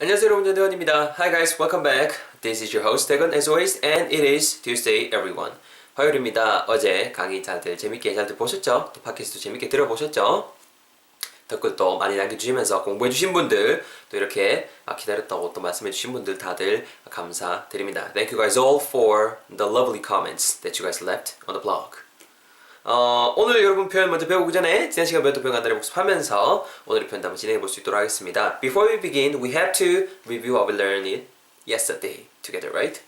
안녕하세요 여러분 대건입니다. Hi guys, welcome back. This is your host 대건 as always and it is Tuesday everyone. 화요일입니다. 어제 강의 다들 재밌게 잘들 보셨죠? 또 팟캐스트 재밌게 들어보셨죠? 댓글도 많이 남겨주시면서 공부해주신 분들 또 이렇게 아, 기다렸다고 또 말씀해주신 분들 다들 감사드립니다. Thank you guys all for the lovely comments that you guys left on the blog. 어, 오늘 여러분 표현 먼저 배우기 전에 지난 시간 배웠던 표현 간단히 복습하면서 오늘의 표현 한번 진행해 볼 수 있도록 하겠습니다. Before we begin, we have to review what we learned yesterday together, right?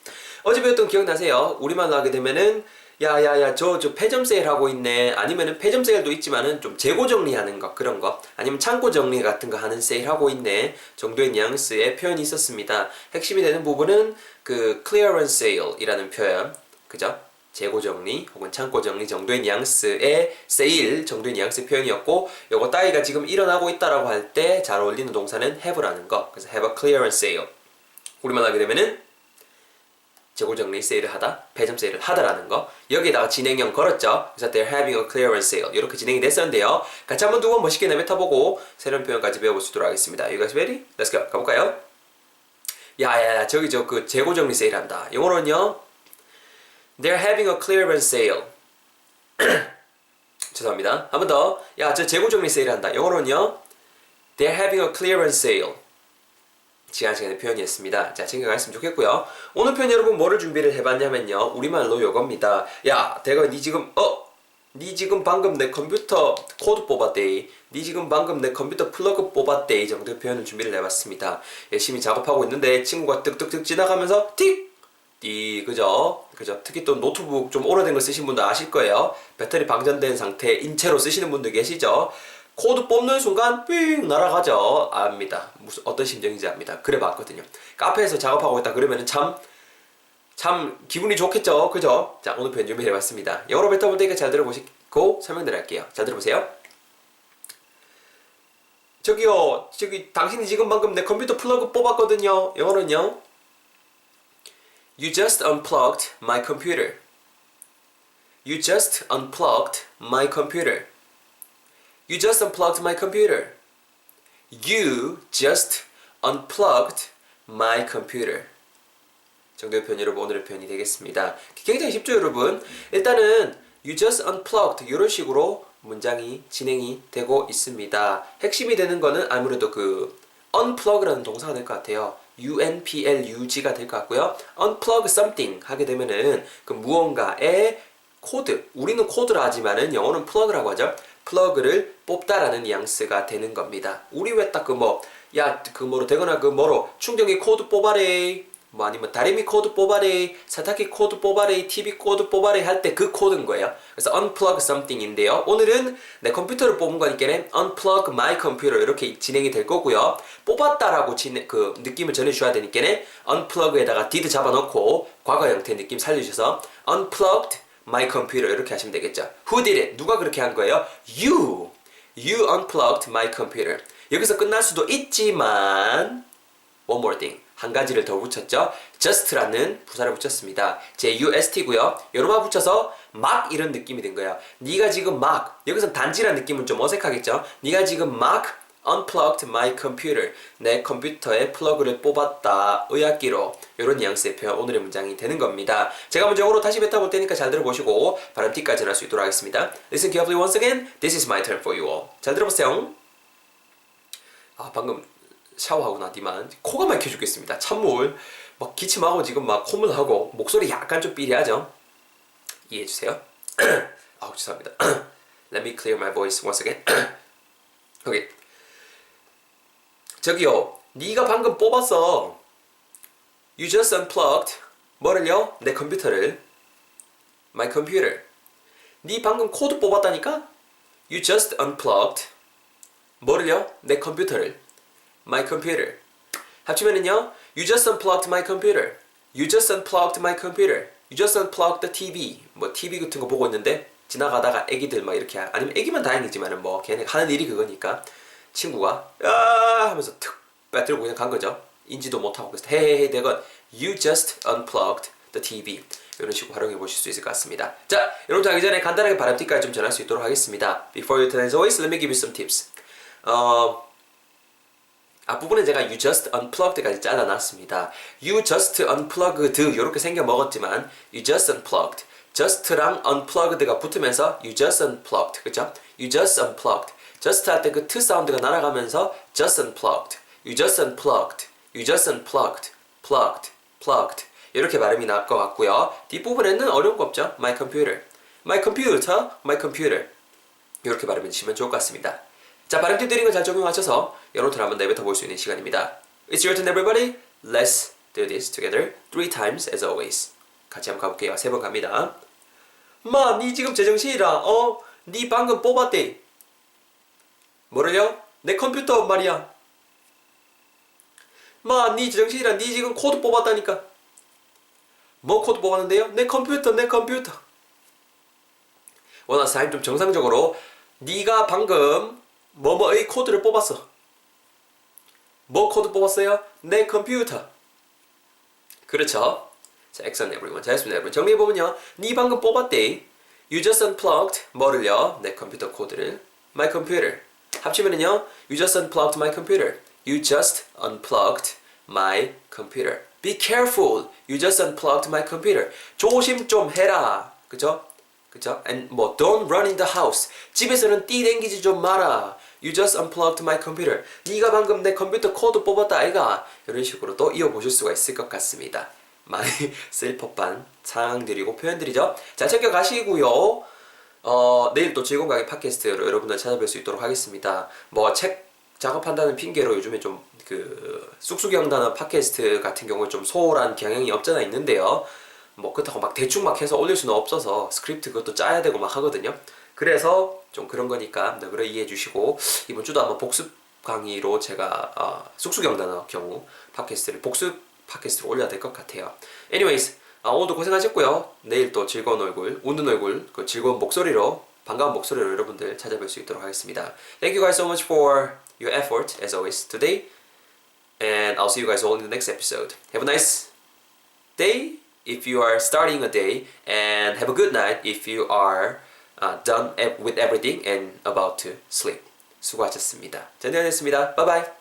어제 배웠던 기억나세요? 우리말로 하게 되면은 야야야 저 저 폐점 세일 하고 있네 아니면은 폐점 세일도 있지만은 좀 재고 정리하는 거 그런 거 아니면 창고 정리 같은 거 하는 세일 하고 있네 정도의 뉘앙스의 표현이 있었습니다 핵심이 되는 부분은 그 clearance sale이라는 표현 그죠 재고 정리 혹은 창고 정리 정도의 뉘앙스의 세일 정도의 뉘앙스의 표현이었고 요거 따위가 지금 일어나고 있다라고 할 때 잘 어울리는 동사는 have라는 거 그래서 have a clearance sale 우리말 하게 되면은 재고 정리 세일을 하다, 배점 세일을 하다라는 거 여기에다가 진행형 걸었죠. 그래서 they're having a clearance sale 이렇게 진행이 됐었는데요. 같이 한번 두 번 멋있게 내뱉어보고 새로운 표현까지 배워볼 수 있도록 하겠습니다. You guys ready? Let's go. 가볼까요? 야야야 저기 저 그 재고 정리 세일한다. 영어로는요. They're having a clearance sale. 죄송합니다. 한 번 더. 야 저 재고 정리 세일 한다. 영어로는요. They're having a clearance sale. 지난 시간에 표현이었습니다. 자, 챙겨갔으면 좋겠고요. 오늘 표현 여러분 뭐를 준비를 해봤냐면요. 우리말로 요겁니다. 야, 대가 니 지금 어? 니 지금 방금 내 컴퓨터 코드 뽑았대. 니 지금 방금 내 컴퓨터 플러그 뽑았대. 이 정도의 표현을 준비를 해봤습니다. 열심히 작업하고 있는데 친구가 뜩뜩뜩 지나가면서 틱! 띠 그죠? 그죠? 특히 또 노트북 좀 오래된 거 쓰신 분들 아실 거예요. 배터리 방전된 상태 인체로 쓰시는 분들 계시죠? 코드 뽑는 순간 삥 날아가죠. 압니다. 무슨 어떤 심정인지 압니다. 그래 봤거든요. 카페에서 작업하고 있다 그러면은 참, 참 기분이 좋겠죠. 그죠? 자, 오늘 표현 준비해 봤습니다. 영어로 뱉어볼 테니까 잘 들어보시고 설명드릴게요. 잘 들어보세요. 저기요, 저기 당신이 지금 방금 내 컴퓨터 플러그 뽑았거든요. 영어로는요. You just unplugged my computer. You just unplugged my computer. You just unplugged my computer. You just unplugged my computer. 정도의 표현 여러분 오늘의 표현이 되겠습니다. 굉장히 쉽죠 여러분? 일단은 you just unplugged 이런 식으로 문장이 진행이 되고 있습니다. 핵심이 되는 거는 아무래도 그 unplug라는 동사가 될 것 같아요. Unplug가 될 것 같고요. unplug something 하게 되면은 그 무언가의 코드 우리는 코드라 하지만은 영어는 plug라고 하죠. 플러그를 뽑다라는 뉘앙스가 되는 겁니다. 우리 왜 딱 그 뭐, 야, 그 뭐로 되거나 그 뭐로 충전기 코드 뽑아래. 뭐 아니면 다리미 코드 뽑아래. 세탁기 코드 뽑아래. TV 코드 뽑아래 할 때 그 코드인 거예요. 그래서 unplug something인데요. 오늘은 내 컴퓨터를 뽑은 거니까는 unplug my computer 이렇게 진행이 될 거고요. 뽑았다라고 진행, 그 느낌을 전해주셔야 되니까는 unplug에다가 did 잡아놓고 과거 형태 느낌 살려주셔서 unplugged my computer 이렇게 하시면 되겠죠. Who did it? 누가 그렇게 한 거예요? You. You unplugged my computer. 여기서 끝날 수도 있지만 one more thing. 한 가지를 더 붙였죠. just라는 부사를 붙였습니다. J-U-S-T고요. 여러마 붙여서 막 이런 느낌이 된 거예요. 네가 지금 막 여기서 단지란 느낌은 좀 어색하겠죠. 네가 지금 막 unplugged my computer. 내 컴퓨터에 플러그를 뽑았다. 의학기로. 이런 뉘앙스의 표현 오늘의 문장이 되는 겁니다. 제가 영어로 다시 뱉어볼 테니까 잘 들어보시고 발음 T까지 할수 있도록 하겠습니다. Listen carefully once again. This is my turn for you all. 잘 들어보세요. 아 방금 샤워하고 나디만 코가 막혀 죽겠습니다. 찬물 막 기침하고 지금 막 콧물하고 목소리 약간 좀 삐리하죠? 이해해 주세요. 아우 죄송합니다. Let me clear my voice once again. 오케이. 저기요, 네가 방금 뽑았어. You just unplugged 뭐를요? 내 컴퓨터를. My computer. 네 방금 코드 뽑았다니까? You just unplugged 뭐를요? 내 컴퓨터를. My computer. 합치면은요. You just unplugged my computer. You just unplugged my computer. You just unplugged the TV. 뭐 TV 같은 거 보고 있는데 지나가다가 애기들 막 이렇게 하- 아니면 애기만 다행이지만은 뭐 걔네 하는 일이 그거니까 친구가 야 하면서 툭 빼들고 그냥 간 거죠. 인지도 못하고 그래서 헤헤헤 내가 You just unplugged the TV. 이런 식으로 활용해 보실 수 있을 것 같습니다. 자, 여러분 자기 전에 간단하게 발음 팁까지 좀 전할 수 있도록 하겠습니다. Before you turn as always, let me give you some tips. 어, 앞부분에 제가 you just unplugged까지 잘라놨습니다. you just unplugged 이렇게 생겨 먹었지만 you just unplugged just랑 unplugged가 붙으면서 you just unplugged 그죠? you just unplugged just 할 때 그 t 사운드가 날아가면서 just unplugged you just unplugged you just unplugged plugged plugged 이렇게 발음이 나올 것 같고요. 뒷부분에는 어려운 거 없죠? my computer my computer my computer 이렇게 발음해 주시면 좋을 것 같습니다. 자, 발음 걸잘 적용하셔서 영어를 한번 내뱉어 볼 수 있는 시간입니다. It's your turn, everybody. Let's do this together three times as always. 같이 한번 가볼게요. 세 번 갑니다. 마, 니 지금 제정신이라. 어, 니 방금 뽑았대. 뭐를요? 내 컴퓨터 말이야. 마, 니 제정신이라. 니 지금 코드 뽑았다니까. 뭐 코드 뽑았는데요? 내 컴퓨터, 내 컴퓨터. 원하스 타임 좀 정상적으로 네가 방금 뭐뭐의 코드를 뽑았어. 뭐 코드 뽑았어요? 내 컴퓨터. 그렇죠. 자, excellent everyone. 잘했습니다, 여러분. 정리해보면요. 네 방금 뽑았대. You just unplugged 뭐를요? 내 컴퓨터 코드를. My computer. 합치면은요. You just unplugged my computer. You just unplugged my computer. Be careful. You just unplugged my computer. 조심 좀 해라. 그죠? 그죠? And 뭐 don't run in the house. 집에서는 뛰댕기지 좀 마라. You just unplugged my computer. 네가 방금 내 컴퓨터 코드 뽑았다 아이가. 이런 식으로 또 이어보실 수가 있을 것 같습니다. 많이 쓸 법한 상황들이고 표현들이죠. 자, 챙겨 가시고요. 어, 내일 또 즐거운 강의 팟캐스트로 여러분들 찾아뵐 수 있도록 하겠습니다. 뭐 책 작업한다는 핑계로 요즘에 좀 그 쑥쑥이 한다는 팟캐스트 같은 경우에 좀 소홀한 경향이 없잖아 있는데요. 뭐 그렇다고 막 대충 막 해서 올릴 수는 없어서 스크립트 그것도 짜야 되고 막 하거든요. 그래서 좀 그런 거니까 너그러 이해해 주시고 이번 주도 한번 복습 강의로 제가 어, 한다는 경우 팟캐스트를 복습 팟캐스트로 올려야 될 것 같아요. Anyways, 아, 오늘도 고생하셨고요. 내일 또 즐거운 얼굴, 웃는 얼굴, 그 즐거운 목소리로, 반가운 목소리로 여러분들 찾아뵐 수 있도록 하겠습니다. Thank you guys so much for your effort as always today. And I'll see you guys all in the next episode. Have a nice day if you are starting a day, and have a good night if you are uh, done with everything and about to sleep. 수고하셨습니다. 전대현이었습니다. Bye bye.